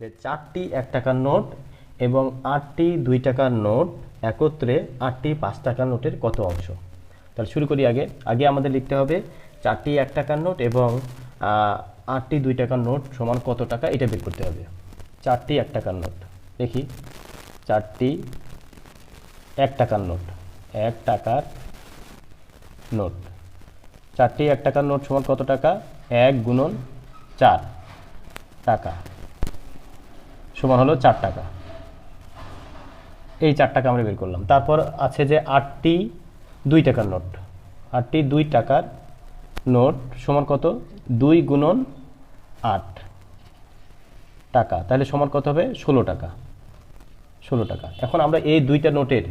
যে চারটি এক টাকার নোট এবং আটটি দুই টাকার নোট একত্রে আটটি পাঁচ টাকার নোটের কত অংশ? তাহলে শুরু করি আগে। আগে আমাদের লিখতে হবে চারটি এক টাকার নোট এবং আটটি দুই টাকার নোট সমান কত টাকা এটা বের করতে হবে। চারটি এক টাকার নোট। দেখি। চারটি এক টাকার নোট। এক টাকার নোট। চারটি এক টাকার নোট সমান কত টাকা? এক গুণন চার টাকা। সমান হলো চার টাকা। এই চার টাকা আমরা বের করলাম। তারপর আছে যে আটটি দুই টাকার নোট। আটটি দুই টাকার নোট সমান কত? দুই গুণন আট টাকা। তাহলে সমান কত হবে? ষোলো টাকা। ষোলো টাকা। এখন আমরা এই দুইটা নোটের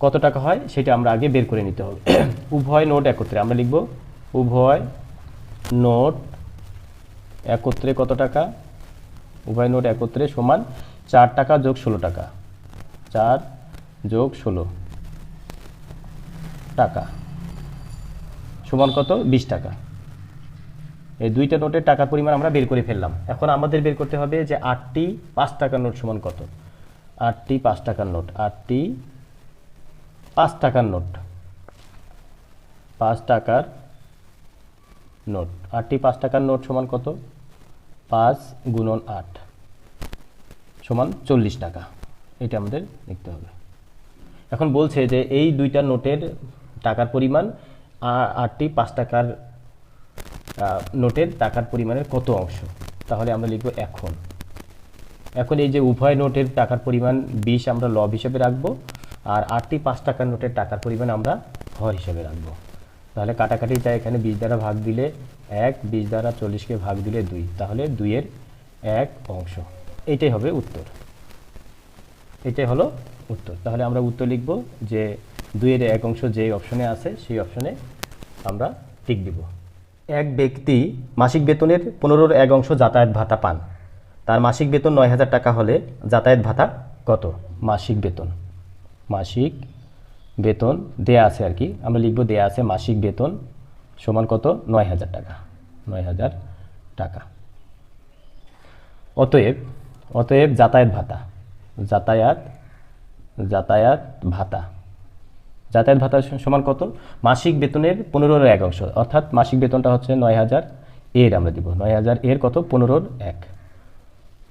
কত টাকা হয়? সেটা আমরা আগে বের করে নিতে হবে। উভয় নোট একত্রে আমরা লিখব, উভয় নোট একত্রে কত টাকা? উভয় নোট একত্রে সমান চার টাকা যোগ ষোলো টাকা। চার যোগ ষোলো টাকা। সমান কত? বিশ টাকা। এই দুইটা নোটের টাকার পরিমাণ আমরা বের করে ফেললাম। এখন আমাদের বের করতে হবে যে আটটি পাঁচ টাকার নোট সমান কত? আটটি পাঁচ টাকার নোট। আটটি পাঁচ টাকার নোট। পাঁচ টাকার নোট। আটটি পাঁচ টাকার নোট সমান কত? পাঁচ গুণন আট সমান চল্লিশ টাকা। এটা আমাদের লিখতে হবে। এখন বলছে যে এই দুইটা নোটের টাকার পরিমাণ আটটি পাঁচ টাকার নোটের টাকার পরিমাণের কত অংশ? তাহলে আমরা লিখব এখন। এখন এই যে উভয় নোটের টাকার পরিমাণ বিশ আমরা লব হিসেবে রাখব আর আটটি পাঁচ টাকার নোটের টাকার পরিমাণ আমরা হর হিসেবে রাখব। তাহলে কাটাকাটি তাই এখানে বিশ দ্বারা ভাগ দিলে এক বিশ দ্বারা চল্লিশকে ভাগ দিলে দুই। তাহলে দুইয়ের এক অংশ। এইটাই হবে উত্তর। এটাই হলো উত্তর। তাহলে আমরা উত্তর লিখব যে দুইয়ের এক অংশ যে অপশনে আছে, সেই অপশনে আমরা টিক দিব। এক ব্যক্তি মাসিক বেতনের পনেরোর এক অংশ যাতায়াত ভাতা পান। তার মাসিক বেতন নয় হাজার টাকা হলে যাতায়াত ভাতা কত? মাসিক বেতন। মাসিক বেতন দেয়া আছে আর কি। আমরা লিখব দেয়া আছে মাসিক বেতন সমান কত? নয় হাজার টাকা। নয় হাজার টাকা। অতএব অতএব যাতায়াত ভাতা। যাতায়াত যাতায়াত ভাতা। যাতায়াত ভাতা সমান কত? মাসিক বেতনের পনেরোর এক অংশ। অর্থাৎ মাসিক বেতনটা হচ্ছে নয় হাজার এর আমরা দিব। নয় হাজার এর কত? পনেরোর এক।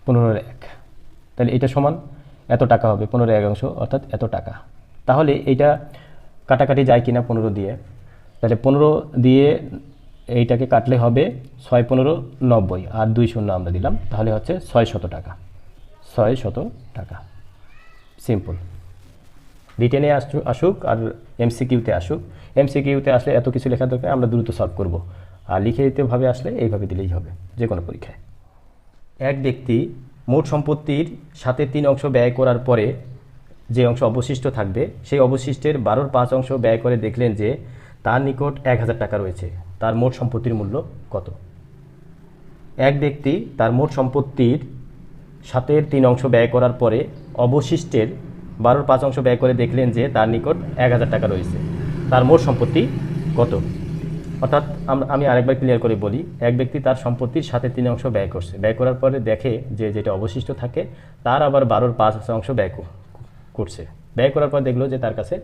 পনেরোর এক। তাহলে এটা সমান এত টাকা হবে? পনেরো এক অংশ। অর্থাৎ এত টাকা। তাহলে এইটা কাটাকাটি যায় কিনা পনেরো দিয়ে। তাহলে পনেরো দিয়ে এইটাকে কাটলে হবে ছয় পনেরো নব্বই আর দুই শূন্য আমরা দিলাম, তাহলে হচ্ছে ছয় শত টাকা। ছয় শত টাকা। সিম্পল রিটেনে আসু আসুক আর এমসিকিউতে আসুক। এমসিকিউতে আসলে এত কিছু লেখা দরকার, আমরা দ্রুত সলভ করব। আর লিখে দিতেভাবে আসলে এইভাবে দিলেই হবে, যে কোনো পরীক্ষায়। এক ব্যক্তি মোট সম্পত্তির সাথে তিন অংশ ব্যয় করার পরে যে অংশ অবশিষ্ট থাকবে, সেই অবশিষ্টের বারোর পাঁচ অংশ ব্যয় করে দেখলেন যে তার নিকট এক হাজার টাকা রয়েছে। তার মোট সম্পত্তির মূল্য কত? এক ব্যক্তি তার মোট সম্পত্তির সাতের তিন অংশ ব্যয় করার পরে অবশিষ্টের বারোর পাঁচ অংশ ব্যয় করে দেখলেন যে তার নিকট এক হাজার টাকা রয়েছে। তার মোট সম্পত্তি কত? অর্থাৎ আম- আরেকবার ক্লিয়ার করে বলি, এক ব্যক্তি তার সম্পত্তির সাথে তিন অংশ ব্যয় করছে। ব্যয় করার পরে দেখে যে যেটা অবশিষ্ট থাকে, তার আবার বারোর পাঁচ অংশ ব্যয় করছে। ব্যয় করার পর দেখল যে তার কাছে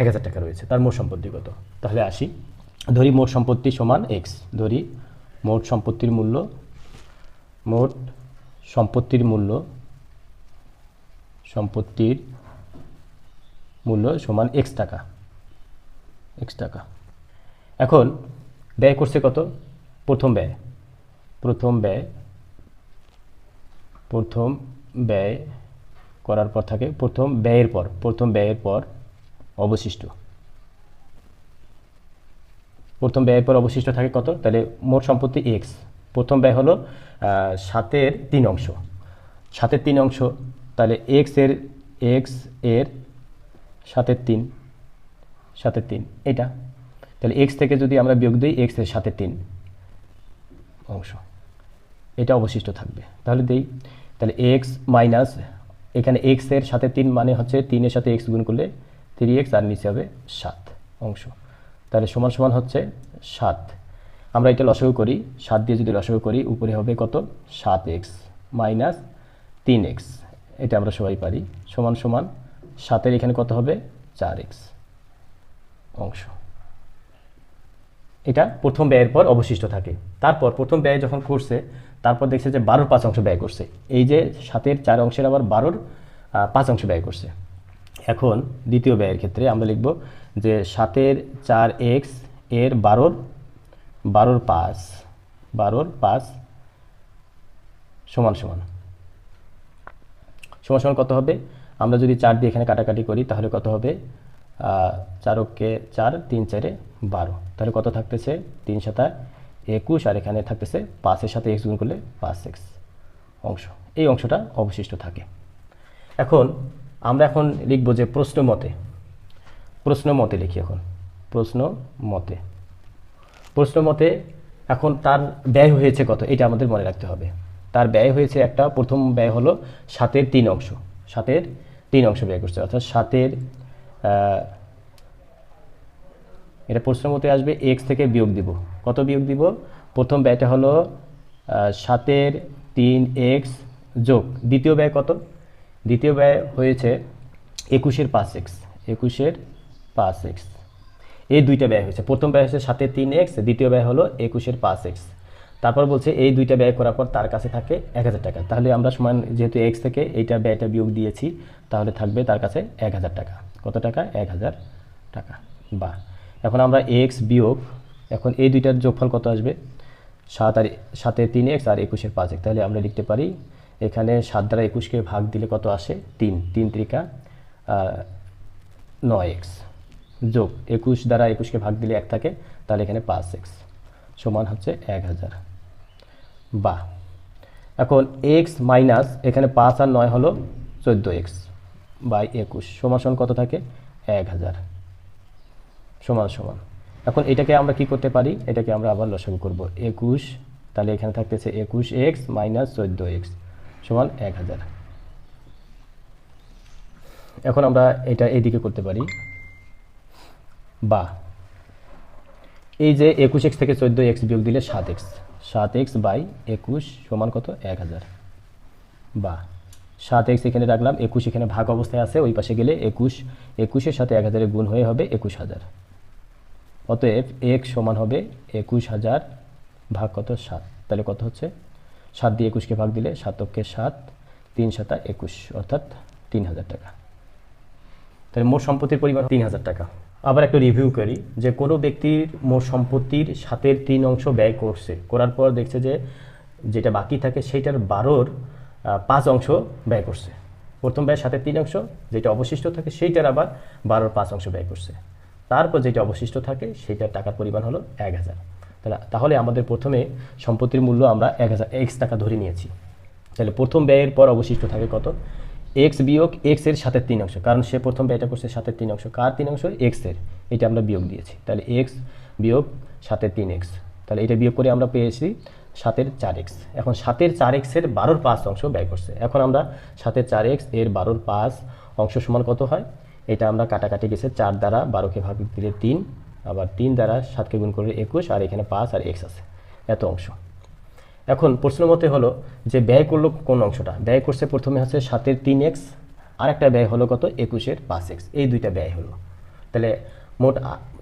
এক হাজার টাকা রয়েছে, তার মোট সম্পত্তি কত? তাহলে আসি। ধরি মোট সম্পত্তি সমান এক্স ধরি মোট সম্পত্তির মূল্য, মোট সম্পত্তির মূল্য সম্পত্তির মূল্য সমান এক্স টাকা এক্স টাকা। এখন ব্যয় করছে কত? প্রথম ব্যয় প্রথম ব্যয় প্রথম ব্যয় করার পর থাকে প্রথম ব্যয়ের পর, প্রথম ব্যয়ের পর অবশিষ্ট। প্রথম ব্যয়ের পর অবশিষ্ট থাকে কত? তাহলে মোট সম্পত্তি এক্স প্রথম ব্যয় হলো সাতের তিন অংশ। সাতের তিন অংশ, তাহলে এক্সের এক্সের সাতের তিন সাতের তিন, এটা। তাহলে এক্স থেকে যদি আমরা বিয়োগ দিই এক্সের সাথে তিন অংশ। এটা অবশিষ্ট থাকবে। তাহলে দেই, তাহলে এক্স মাইনাস এখানে এক্সের সাথে তিন মানে হচ্ছে তিনের সাথে এক্স গুণ করলে থ্রি এক্স আর নিচে হবে সাত অংশ। তাহলে সমান সমান হচ্ছে সাত। আমরা এটা লসাগু করি, সাত দিয়ে যদি লসাগু করি, উপরে হবে কত? সাত এক্স মাইনাস তিন এক্স এটা আমরা সবাই পারি। সমান সমান সাতের এখানে কত হবে? চার এক্স অংশ। এটা প্রথম ব্যয়ের পর অবশিষ্ট থাকে। তারপর প্রথম ব্যয় যখন করছে তারপর দেখছে যে বারোর পাঁচ অংশ ব্যয় করছে। এই যে সাতের চার অংশের আবার বারোর পাঁচ অংশ ব্যয় করছে। এখন দ্বিতীয় ব্যয়ের ক্ষেত্রে আমরা লিখব যে সাতের চার এক্সের বারোর বারোর পাঁচ বারোর পাঁচ সমান সমান। সমান সমান কত হবে? আমরা যদি চার দিয়ে এখানে কাটাকাটি করি, তাহলে কত হবে? চারককে চার তিন চারে বারো। তাহলে কত থাকতেছে? তিন সাতা একুশ, আর এখানে থাকতেছে পাঁচের সাথে এক্স গুণ করলে পাঁচ এক্স অংশ। এই অংশটা অবশিষ্ট থাকে। এখন আমরা এখন লিখব যে প্রশ্ন মতে। প্রশ্ন মতে লিখি এখন। প্রশ্ন মতে। প্রশ্ন মতে এখন তার ব্যয় হয়েছে কত? এটা আমাদের মনে রাখতে হবে। তার ব্যয় হয়েছে একটা, প্রথম ব্যয় হলো সাতের তিন অংশ। সাতের তিন অংশ ব্যয় করছে। অর্থাৎ সাতের এটা প্রশ্ন মতে আসবে এক্স থেকে বিয়োগ দিব। কত বিয়োগ দিব? প্রথম ব্যয়টা হলো সাতের তিন এক্স যোগ। দ্বিতীয় ব্যয় কত? দ্বিতীয় ব্যয় হয়েছে একুশের পাঁচ এক্স একুশের পাঁচ এক্স এই দুইটা ব্যয় হয়েছে। প্রথম ব্যয় হয়েছে সাতের তিন এক্স দ্বিতীয় ব্যয় হলো একুশের পাঁচ এক্স তারপর বলছে এই দুইটা ব্যয় করার পর তার কাছে থাকে এক হাজার টাকা। তাহলে আমরা সমান যেহেতু এক্স থেকে এইটা ব্যয়টা বিয়োগ দিয়েছি, তাহলে থাকবে তার কাছে এক হাজার টাকা। কত টাকা? এক হাজার টাকা। বা এখন আমরা এক্স বিয়োগ, এখন এই দুইটার যোগফল কত আসবে? সাত আর সাতে তিন এক্স আর একুশের পাঁচ এক তাহলে আমরা লিখতে পারি, এখানে সাত দ্বারা একুশকে ভাগ দিলে কত আসে? তিন। তিন ত্রিকা নয় এক্স যোগ একুশ দ্বারা একুশকে ভাগ দিলে এক থাকে, তাহলে এখানে পাঁচ এক্স সমান হচ্ছে এক হাজার। বা, এখন এক্স মাইনাস এখানে পাঁচ আর নয় হলো চোদ্দ এক্স বাই একুশ। সমান কত থাকে? এক হাজার। সমান সমান। এখন এটাকে আমরা কি করতে পারি? এটাকে আমরা আবার লসাগু করব। একুশ, তাহলে এখানে থাকতেছে একুশ এক্স মাইনাস চোদ্দ এক্স সমান এক হাজার। এখন আমরা এটা এইদিকে করতে পারি। বা, এই যে একুশ এক্স থেকে চোদ্দ এক্স বিয়োগ দিলে সাত এক্স। সাত এক্স বাই একুশ সমান কত? এক হাজার। বা, সাত এক্স এখানে রাখলাম, একুশ এখানে ভাগ অবস্থায় আছে, ওই পাশে গেলে একুশ। একুশের সাথে এক হাজারের গুণ হয়ে হবে একুশ হাজার। অতএব এক সমান হবে একুশ হাজার ভাগ কত? সাত। তাহলে কত হচ্ছে? সাত দিয়ে একুশকে ভাগ দিলে সাতককে সাত, তিন সাতা একুশ, অর্থাৎ তিন হাজার টাকা। তাহলে মোট সম্পত্তির পরিমাণ তিন হাজার টাকা। আবার একটা রিভিউ করি যে কোনো ব্যক্তির মোট সম্পত্তির সাতের তিন অংশ ব্যয় করছে। করার পর দেখছে যে যেটা বাকি থাকে সেইটার বারোর পাঁচ অংশ ব্যয় করছে। প্রথম ব্যয় সাতের তিন অংশ, যেটা অবশিষ্ট থাকে সেইটার আবার বারোর পাঁচ অংশ ব্যয় করছে। তারপর যেটা অবশিষ্ট থাকে সেইটার টাকার পরিমাণ হলো এক হাজার। তাহলে তাহলে আমাদের প্রথমে সম্পত্তির মূল্য আমরা এক হাজার এক্স টাকা ধরে নিয়েছি। তাহলে প্রথম ব্যয়ের পর অবশিষ্ট থাকে কত? এক্স বিয়োগ এক্সের সাথে তিন অংশ, কারণ সে প্রথম ব্যয়টা করছে সাথে তিন অংশ। কার তিন অংশ? এক্সের। এটা আমরা বিয়োগ দিয়েছি। তাহলে এক্স বিয়োগ সাথে তিন এক্স। তাহলে এটা বিয়োগ করে আমরা পেয়েছি সাতের চার এক্স। এখন সাতের চার এক্সের বারোর পাঁচ অংশ ব্যয় করছে। এখন আমরা সাতের চার এক্সের বারোর পাঁচ অংশ সমান কত হয়? এটা আমরা কাটাকাটি গেছে চার দ্বারা বারোকে ভাগ দিলে তিন, আবার তিন দ্বারা সাতকে গুণ করলে একুশ, আর এখানে পাঁচ আর এক্স আছে, এত অংশ। এখন প্রশ্ন মতে হলো যে ব্যয় করল কোন অংশটা? ব্যয় করছে প্রথমে হচ্ছে সাতের তিন এক্স আর একটা ব্যয় হলো কত? একুশের পাঁচ এক্স, এই দুইটা ব্যয় হলো। তাহলে মোট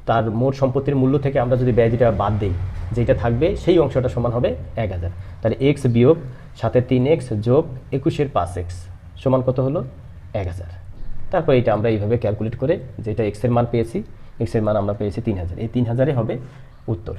তার মোট সম্পত্তির মূল্য থেকে আমরা যদি ব্যয় যেটা বাদ দিই, যেটা থাকবে সেই অংশটা সমান হবে এক হাজার। তাহলে এক্স বিয়োগ সাতের তিন এক্স যোগ একুশের পাঁচ এক্স সমান কত হলো? এক হাজার। তারপর এটা আমরা এইভাবে ক্যালকুলেট করে যেটা এক্সের মান পেয়েছি এক্সের মান আমরা পেয়েছি তিন হাজার। এই তিন হাজারে হবে উত্তর।